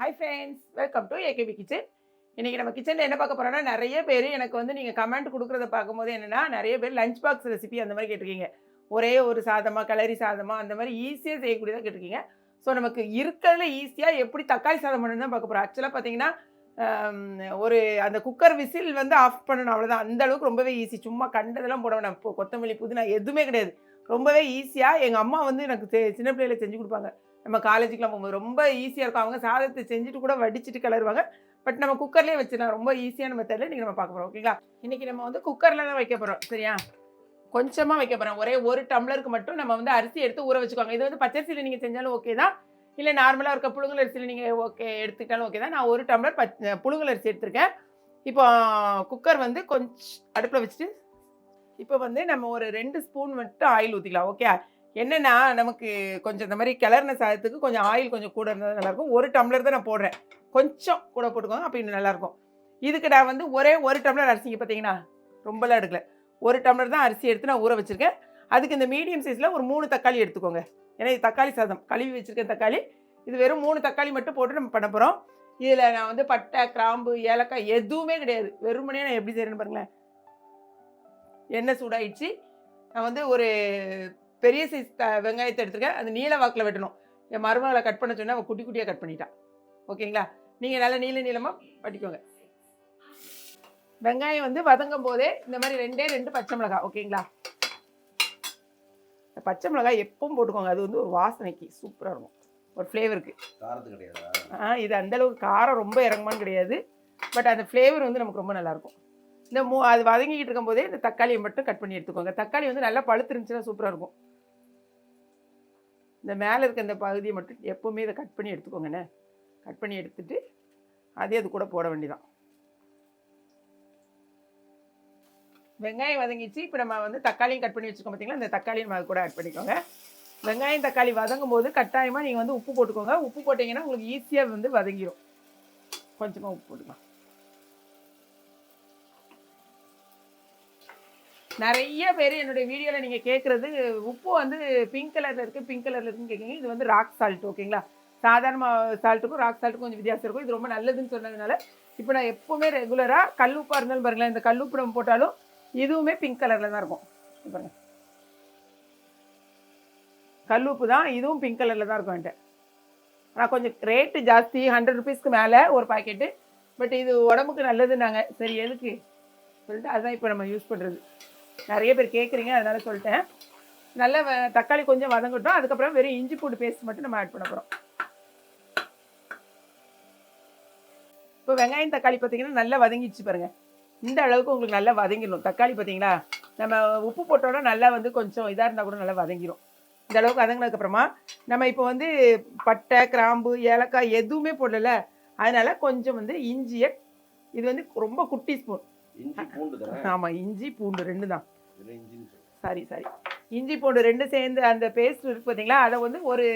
Hi friends welcome to AKP kitchen இன்றைக்கி நம்ம கிச்சனில் என்ன பார்க்க போகிறோன்னா நிறைய பேர் எனக்கு வந்து நீங்கள் கமெண்ட் கொடுக்குறத பார்க்கும்போது என்னென்னா நிறைய பேர் லஞ்ச் பாக்ஸ் ரெசிபி அந்த மாதிரி கேட்டிருக்கீங்க. ஒரே ஒரு சாதமாக கலரி சாதமாக அந்த மாதிரி ஈஸியாக செய்யக்கூடியதாக கேட்டிருக்கீங்க. ஸோ நமக்கு இருக்கிறதுல ஈஸியாக எப்படி தக்காளி சாதம் பண்ணணும் தான் பார்க்க போகிறோம் ஆக்சுவலாக பார்த்தீங்கன்னா ஒரு அந்த குக்கர் விசில் வந்து ஆஃப் பண்ணணும் அவ்வளோதான் அந்த அளவுக்கு ரொம்பவே ஈஸி சும்மா கண்டதெல்லாம் போட வேணாம். கொத்தமல்லி புதினா எதுவுமே கிடையாது. ரொம்பவே ஈஸியாக எங்கள் அம்மா வந்து எனக்கு சின்ன பிள்ளையில செஞ்சு கொடுப்பாங்க. நம்ம காலேஜுக்குலாம் போகும்போது ரொம்ப ஈஸியாக இருக்கும். அவங்க சாதத்தை செஞ்சுட்டு கூட வடிச்சிட்டு கிளறுவாங்க. பட் நம்ம குக்கர்லேயே வச்சிடலாம் ரொம்ப ஈஸியான மெத்தடில் இன்றைக்கி நம்ம பார்க்க போகிறோம் ஓகேங்களா? இன்றைக்கி நம்ம வந்து குக்கரில் தான் வைக்க போகிறோம் சரியா? கொஞ்சமாக வைக்க போகிறோம் ஒரே ஒரு டம்ளருக்கு மட்டும் நம்ம வந்து அரிசி எடுத்து ஊற வச்சுக்கோங்க இது வந்து பச்சரிசியில் நீங்கள் செஞ்சாலும் ஓகே தான். இல்லை நார்மலாக இருக்க புழுங்கல் அரிசியில் நீங்கள் ஓகே எடுத்துக்கிட்டாலும் ஓகே தான். நான் ஒரு டம்ளர் பச் புழுங்கல் அரிசி எடுத்திருக்கேன். இப்போ குக்கர் வந்து கொஞ்சம் அடுப்பில் வச்சுட்டு இப்போ வந்து நம்ம ஒரு ரெண்டு ஸ்பூன் மட்டும் ஆயில் ஊற்றிக்கலாம் ஓகே என்னென்னா நமக்கு கொஞ்சம் இந்த மாதிரி கிளறின சாதத்துக்கு கொஞ்சம் ஆயில் கொஞ்சம் கூட இருந்தால் நல்லாயிருக்கும். ஒரு டம்ளர் தான் நான் போடுறேன். கொஞ்சம் கூட போட்டுக்கோங்க அப்போ இன்னும் நல்லாயிருக்கும். இதுக்கு நான் வந்து ஒரே ஒரு டம்ளர் அரிசிங்க பார்த்தீங்கன்னா ரொம்பலாம் எடுக்கல. ஒரு டம்ளர் தான் அரிசி எடுத்து நான் ஊற வச்சுருக்கேன். அதுக்கு இந்த மீடியம் சைஸில் ஒரு மூணு தக்காளி எடுத்துக்கோங்க. ஏன்னா இது தக்காளி சாதம். கழுவி வச்சுருக்கேன் தக்காளி. இது வெறும் மூணு தக்காளி மட்டும் போட்டு நம்ம பண்ண போகிறோம் இதில் நான் வந்து பட்டை கிராம்பு ஏலக்காய் எதுவுமே கிடையாது. வெறுமனே நான் எப்படி செய்கிறேன்னு பாருங்களேன். எண்ணெய் சூடாயிடுச்சு. நான் வந்து ஒரு பெரிய சைஸ் த வெங்காயத்தை எடுத்துருக்கேன். அது நீல வாக்கில் வெட்டணும். என் மருமகளை கட் பண்ண சொன்னா அவள் குட்டி குட்டியாக கட் பண்ணிட்டான் ஓகேங்களா? நீங்கள் நல்லா நீள நீளமாக வட்டிக்கோங்க. வெங்காயம் வந்து வதங்கும் போதே இந்த மாதிரி ரெண்டே ரெண்டு பச்சை மிளகாய் ஓகேங்களா? இந்த பச்சை மிளகாய் எப்பவும் போட்டுக்கோங்க. அது வந்து ஒரு வாசனைக்கு சூப்பராக இருக்கும். ஒரு ஃப்ளேவருக்கு ஆ இது அந்த அளவுக்கு காரம் ரொம்ப இறங்குமான்னு கிடையாது. பட் அந்த ஃப்ளேவர் வந்து நமக்கு ரொம்ப நல்லாயிருக்கும் இந்த மூ அது வதங்கிக்கிட்டு இருக்கும்போதே இந்த தக்காளியை மட்டும் கட் பண்ணி எடுத்துக்கோங்க. தக்காளி வந்து நல்லா பழுத்துருந்துச்சுன்னா சூப்பராக இருக்கும். இந்த மேலே இருக்க இந்த பகுதியை மட்டும் எப்போவுமே இதை கட் பண்ணி எடுத்துக்கோங்கண்ணே. கட் பண்ணி எடுத்துட்டு அதே அது கூட போட வேண்டியதான் வெங்காயம் வதங்கிச்சு இப்போ நம்ம வந்து தக்காளியும் கட் பண்ணி வச்சுருக்கோம் பார்த்தீங்களா இந்த தக்காளியும் நம்ம அது கூட ஆட் பண்ணிக்கோங்க. வெங்காயம் தக்காளி வதங்கும் போது கட்டாயமாக நீங்கள் வந்து உப்பு போட்டுக்கோங்க. உப்பு போட்டிங்கன்னா உங்களுக்கு ஈஸியாக வந்து வதங்கிடும் கொஞ்சமாக உப்பு போட்டுக்கலாம். நிறைய பேர் என்னுடைய வீடியோவில் நீங்கள் கேட்குறது உப்பு வந்து பிங்க் கலரில் இருக்குது பிங்க் கலரில் இருக்குன்னு கேட்குறீங்க இது வந்து ராக் சால்ட் ஓகேங்களா சாதாரண சால்ட்டுக்கும் ராக் சால்ட்டுக்கும் கொஞ்சம் வித்தியாசம் இருக்கும். இது ரொம்ப நல்லதுன்னு சொன்னதுனால இப்போ நான் எப்போவுமே ரெகுலராக கல் உப்பாக இருந்தாலும் பாருங்களேன் இந்த கல் உப்பு நம்ம போட்டாலும் இதுவுமே பிங்க் கலரில் தான் இருக்கும். பாருங்கள் கல் உப்பு தான் இதுவும் பிங்க் கலரில் தான் இருக்கும் என்கிட்ட. ஆனால் கொஞ்சம் ரேட்டு ஜாஸ்தி ஹண்ட்ரட் ருபீஸ்க்கு மேலே ஒரு பாக்கெட்டு பட் இது உடம்புக்கு நல்லதுன்னாங்க. சரி எதுக்கு? சொல்லிட்டு அதுதான் இப்போ நம்ம யூஸ் பண்ணுறது நிறைய பேர் கேட்குறீங்க அதனால சொல்லிட்டேன். நல்லா வ- தக்காளி கொஞ்சம் வதங்கட்டும். அதுக்கப்புறம் வெறும் இஞ்சி பூண்டு பேஸ்ட் மட்டும் நம்ம ஆட் பண்ண போகிறோம் இப்போ வெங்காயம் தக்காளி பார்த்தீங்கன்னா நல்லா வதங்கிடுச்சு பாருங்கள் இந்த அளவுக்கு உங்களுக்கு நல்லா வதங்கிடும் தக்காளி பார்த்தீங்களா நம்ம உப்பு போட்டோன்னா நல்லா வந்து கொஞ்சம் இதாக இருந்தால் கூட நல்லா வதங்கிடும் இந்த அளவுக்கு வதங்கினதுக்கப்புறமா நம்ம இப்போ வந்து பட்டை கிராம்பு ஏலக்காய் எதுவுமே போடல. அதனால கொஞ்சம் வந்து இஞ்சியை இது வந்து ரொம்ப குட்டி ஸ்பூன் இஞ்சி பூண்டு ஆமாம் இஞ்சி பூண்டு ரெண்டு தான். Sorry sorry. இஞ்சி பூண்டு ரெண்டு சேர்ந்து அந்த பேஸ்ட் இருக்கு பார்த்தீங்களா? அதை வந்து ஒரு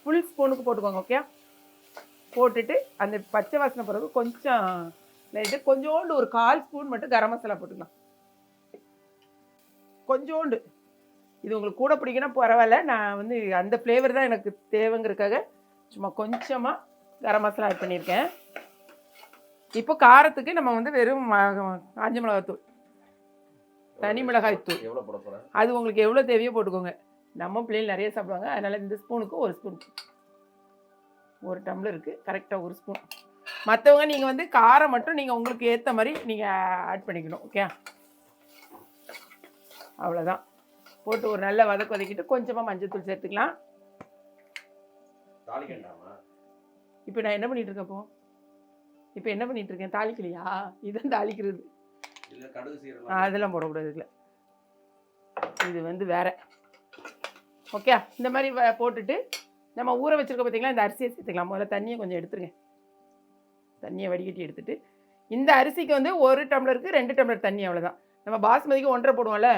ஃபுல் ஸ்பூனுக்கு போட்டுக்கோங்க ஓகே போட்டுட்டு அந்த பச்சை வாசனை பிறகு கொஞ்சம் லைட்டு கொஞ்சோண்டு ஒரு கால் ஸ்பூன் மட்டும் கரம் மசாலா போட்டுக்கலாம். கொஞ்சோண்டு. இது உங்களுக்கு கூட பிடிக்குன்னா பரவாயில்ல. நான் வந்து அந்த ஃப்ளேவர் தான் எனக்கு தேவைங்கிறதுக்காக சும்மா கொஞ்சமாக கரம் மசாலா ஆட் பண்ணியிருக்கேன். இப்போ காரத்துக்கு நம்ம வந்து வெறும் காஞ்ச மிளகாத்தூள் தனி மிளகாய் தூள் அது உங்களுக்கு எவ்வளோ தேவையோ போட்டுக்கோங்க. நம்ம பிள்ளைகள் நிறைய சாப்பிடுவாங்க. அதனால் இந்த ஸ்பூனுக்கு ஒரு ஸ்பூன். ஒரு டம்ளருக்கு கரெக்டாக ஒரு ஸ்பூன். மற்றவங்க நீங்கள் வந்து காரம் மட்டும் நீங்கள் உங்களுக்கு ஏற்ற மாதிரி நீங்கள் ஆட் பண்ணிக்கணும். ஓகே அவ்வளோதான் போட்டு ஒரு நல்ல வதக்கு வதக்கிட்டு கொஞ்சமாக மஞ்சத்தூள் சேர்த்துக்கலாம். இப்போ நான் என்ன பண்ணிட்டு இருக்கேன் இப்போ என்ன பண்ணிட்டு இருக்கேன்? தாளிக்கலையா? இதுதான் தாளிக்கிறது. இல்ல அதெல்லாம் போடக்கூடாது இதில். இது வந்து வேற. ஓகே இந்த மாதிரி போட்டுட்டு நம்ம ஊற வச்சிருக்க பார்த்தீங்களா இந்த அரிசியை சேர்த்துக்கலாம். முதல்ல தண்ணியை கொஞ்சம் எடுத்துருங்க. தண்ணியை வடிகட்டி எடுத்துட்டு. இந்த அரிசிக்கு வந்து ஒரு டம்ளருக்கு ரெண்டு டம்ளர் தண்ணி அவ்வளோதான் நம்ம பாஸ்மதிக்கு ஒன்றரை போடுவோம்ல?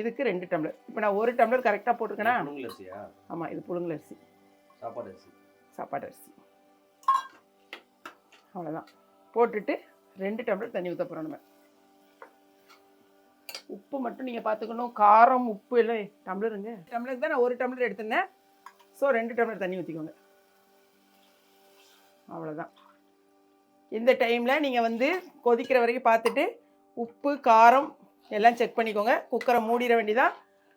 இதுக்கு ரெண்டு டம்ளர். இப்போ நான் ஒரு டம்ளர் கரெக்டாக போட்டிருக்கேனா? புழுங்கல் அரிசியா? ஆமாம் இது புழுங்கல் அரிசி. சாப்பாடு அரிசி. சாப்பாட்டு அரிசி. அவ்வளோதான் போட்டுட்டு ரெண்டு டம்ளர் தண்ணி ஊற்ற போகிறோம் நம்ம. உப்பு மட்டும் நீங்கள் பார்த்துக்கணும் காரம் உப்பு எல்லாம் டம்ளருங்க டம்ளருக்கு தான் நான் ஒரு டம்ளர் எடுத்திருந்தேன். ஸோ ரெண்டு டம்ளர் தண்ணி ஊற்றிக்கோங்க அவ்வளோதான் இந்த டைமில் நீங்கள் வந்து கொதிக்கிற வரைக்கும் பார்த்துட்டு உப்பு காரம் எல்லாம் செக் பண்ணிக்கோங்க. குக்கரை மூடிட வேண்டியதான்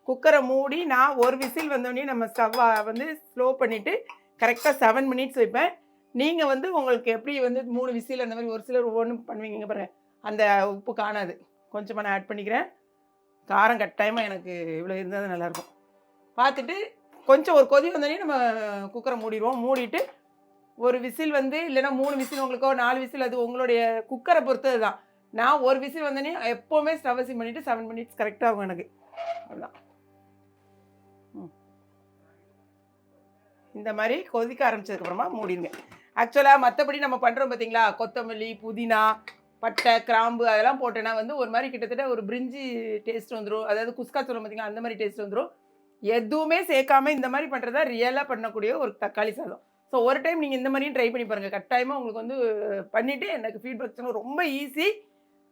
குக்கரை மூடி நான் ஒரு விசில் வந்தோடனே நம்ம ஸ்டவ் வந்து ஸ்லோ பண்ணிவிட்டு கரெக்டாக செவன் மினிட்ஸ் வைப்பேன். நீங்கள் வந்து உங்களுக்கு எப்படி வந்து மூணு விசில் அந்த மாதிரி ஒரு சிலர் ஒவ்வொன்றும் பண்ணுவீங்க. பாரு அந்த உப்பு காணாது. கொஞ்சமாக நான் ஆட் பண்ணிக்கிறேன். காரம் கட்டாயமாக எனக்கு இவ்வளோ இருந்தால் தான் நல்லாயிருக்கும். பார்த்துட்டு கொஞ்சம் ஒரு கொதி வந்தோடனே நம்ம குக்கரை மூடிடுவோம். மூடிட்டு ஒரு விசில் வந்து இல்லைன்னா மூணு விசில் உங்களுக்கோ நாலு விசில் அது உங்களுடைய குக்கரை பொறுத்தது தான். நான் ஒரு விசில் வந்தோடனே எப்போவுமே ஸ்டவ் சிம் பண்ணிவிட்டு செவன் மினிட்ஸ் கரெக்டாக இருக்கும் எனக்கு. அவ்வளோதான் ம். இந்த மாதிரி கொதிக்க ஆரம்பிச்சதுக்கப்புறமா மூடிடுங்க. ஆக்சுவலாக மற்றபடி நம்ம பண்ணுறோம் பார்த்தீங்களா கொத்தமல்லி புதினா பட்டை கிராம்பு அதெல்லாம் போட்டேன்னா வந்து ஒரு மாதிரி கிட்டத்தட்ட ஒரு பிரிஞ்சி டேஸ்ட் வந்துடும் அதாவது குஸ்கா சொல்லும் பார்த்தீங்களா அந்த மாதிரி டேஸ்ட் வந்துடும் எதுவுமே சேர்க்காம இந்த மாதிரி பண்ணுறதா ரியலாக பண்ணக்கூடிய ஒரு தக்காளி சாதம். ஸோ ஒரு டைம் நீங்கள் இந்த மாதிரியும் ட்ரை பண்ணி பாருங்கள் கட்டாயமாக உங்களுக்கு வந்து பண்ணிவிட்டு எனக்கு ஃபீட்பேக் சொன்னால் ரொம்ப ஈஸி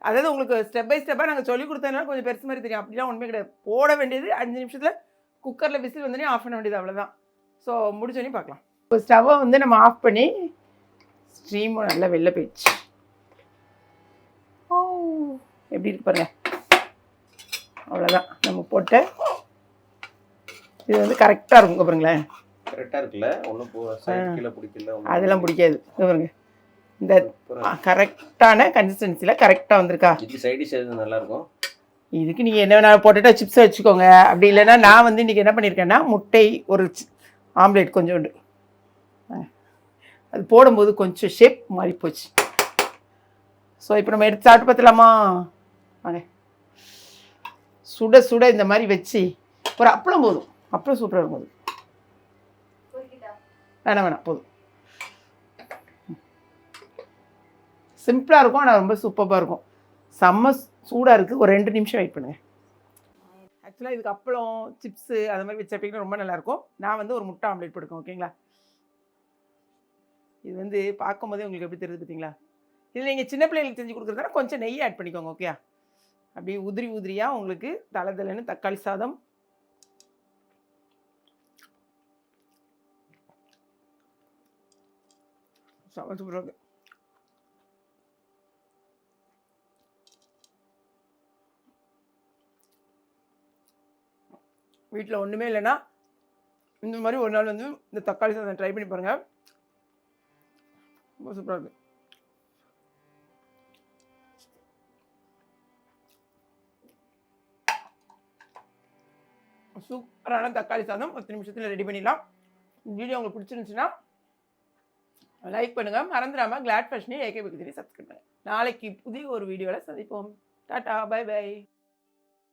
அதாவது உங்களுக்கு ஸ்டெப் பை ஸ்டெப்பாக நாங்கள் சொல்லி கொடுத்ததுனால கொஞ்சம் பெருசு மாதிரி தெரியும். அப்படிலாம் ஒன்றுமே கிடையாது. போட வேண்டியது அஞ்சு நிமிஷத்தில் குக்கரில் விசில் வந்தோடனே ஆஃப் பண்ண வேண்டியது அவ்வளோதான் ஸோ முடிச்சோடனே பார்க்கலாம். இப்போ ஸ்டவ்வை வந்து நம்ம ஆஃப் பண்ணி ஸ்ட்ரீமும் நல்லா வெளில போயிடுச்சு. ஓ எப்படி இருக்கு பாருங்க. அவ்வளோதான் நம்ம போட்ட இது வந்து கரெக்டாக இருக்கும் பாருங்களேன். கரெக்டா இருக்குல்ல? கீழே பிடிக்கல அதெல்லாம் பிடிக்காது. பாருங்க. இந்த. கரெக்டான கன்சிஸ்டன்சியில் கரெக்டாக வந்திருக்கா. இது சைடு டிஷ் எது நல்லா இருக்கும்? இதுக்கு நீங்கள் என்ன வேணாலும் போட்டுட்டா சிப்ஸ் வச்சுக்கோங்க. அப்படி இல்லைன்னா நான் வந்து இன்றைக்கி என்ன பண்ணியிருக்கேன்னா முட்டை ஒரு ஆம்லேட் கொஞ்சோண்டு. அது போடும்போது கொஞ்சம் ஷேப் மாறி போச்சு. ஸோ இப்போ நம்ம எடுத்து சாப்பிட்டு பார்த்துலாமா வாங்க. சுட சுட இந்த மாதிரி வச்சு ஒரு அப்பளம் போதும். அப்பளம் சூப்பராக இருக்கும் அது வேணாம் வேணாம் போதும். சிம்பிளாக இருக்கும் ஆனால் ரொம்ப சூப்பராக இருக்கும். செம்ம சூடாக இருக்குது ஒரு ரெண்டு நிமிஷம் வெயிட் பண்ணுங்கள் ஆக்சுவலாக இதுக்கு அப்பளம் சிப்ஸு அது மாதிரி வச்சு சாப்பிட்டீங்கன்னா ரொம்ப நல்லாயிருக்கும் நான் வந்து ஒரு முட்டை ஆம்லேட் போட்டுக்கேன் ஓகேங்களா இது வந்து பார்க்கும்போதே உங்களுக்கு எப்படி தெரியுது பார்த்தீங்களா? இதில் நீங்கள் சின்ன பிள்ளைகளுக்கு செஞ்சு கொடுக்குறதுனா கொஞ்சம் நெய் ஆட் பண்ணிக்கோங்க ஓகே அப்படியே உதிரி உதிரியாக உங்களுக்கு தலை தலைன்னு தக்காளி சாதம். செம சூப்பராக வீட்டில் ஒன்றுமே இல்லைன்னா இந்த மாதிரி ஒரு நாள் வந்து இந்த தக்காளி சாதம் ட்ரை பண்ணி பாருங்கள் ரொம்ப சூப்பராக இருக்குது சூப்பரான தக்காளி சாதம். பத்து நிமிஷத்தில் ரெடி பண்ணிடலாம். வீடியோ உங்களுக்கு பிடிச்சிருந்துச்சுன்னா லைக் பண்ணுங்கள் மறந்துடாமல் கிளாட் ஃபேஷனே ஏகே பக்கத்திலே சப்ஸ்கிரைப் பண்ணுங்கள் நாளைக்கு புதிய ஒரு வீடியோவில் சந்திப்போம். Tata bye by